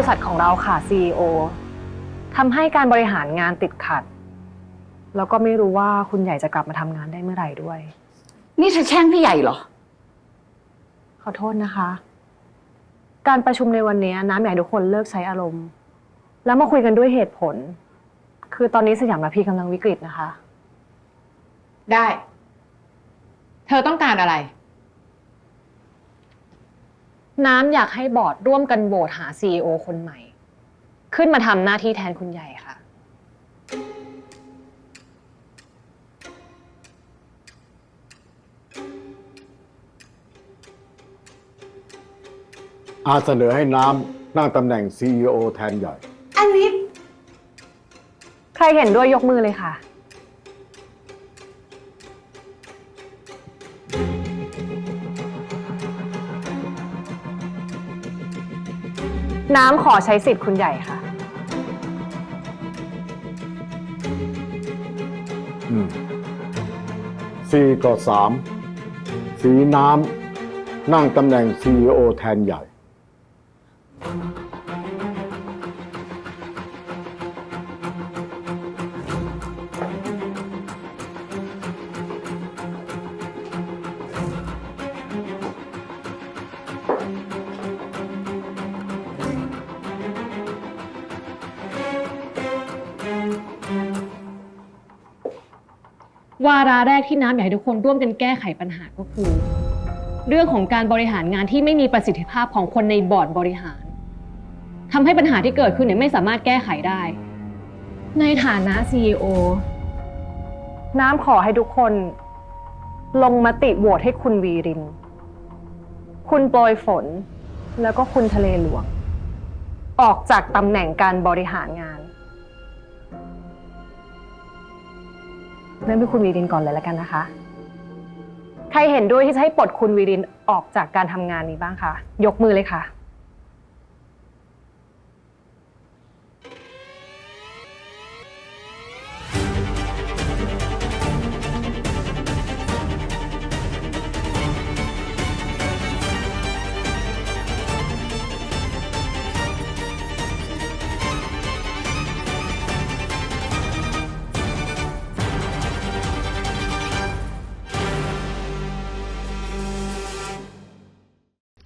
ริษัทของเราค่ะ CEO ทำให้การบริหารงานติดขัด แล้วก็ไม่รู้ว่าคุณใหญ่จะกลับมาทำงานได้เมื่อไหร่ด้วย นี่เธอแช่งพี่ใหญ่เหรอ ขอโทษนะคะ การประชุมในวันนี้น้ำอยากให้ทุกคนเลิกใช้อารมณ์ แล้วมาคุยกันด้วยเหตุผล คือตอนนี้สยามระพีกำลังวิกฤตนะคะ ได้ เธอต้องการอะไร น้ำอยากให้บอร์ดร่วมกันโหวตหา CEO คนใหม่ ขึ้นมาทำหน้าที่แทนคุณใหญ่ค่ะ อาเสนอให้น้ำนั่งตำแหน่ง CEO แทนใหญ่ อันนี้ ใครเห็นด้วยยกมือเลยค่ะ น้ำขอใช้สิทธิ์คุณใหญ่ค่ะ อืมสี่ต่อสามสีน้ำนั่งตำแหน่ง CEO แทนใหญ่ วาระแรกที่น้ำอยากให้ทุกคนร่วมกันแก้ไขปัญหาก็คือ เรื่องของการบริหารงานที่ไม่มีประสิทธิภาพของคนในบอร์ดบริหารทำให้ปัญหาที่เกิดขึ้นเนี่ยไม่สามารถแก้ไขได้ ในฐานะ CEO น้ำขอให้ทุกคน ลงมติโหวตให้คุณวีริน คุณโปรยฝน แล้วก็คุณทะเลหลวง ออกจากตำแหน่งการบริหารงาน เริ่มที่คุณวีรินก่อนเลยแล้วกันนะคะ ใครเห็นด้วยที่จะให้ปลดคุณวีรินออกจากการทำงานนี้บ้างคะยกมือเลยค่ะ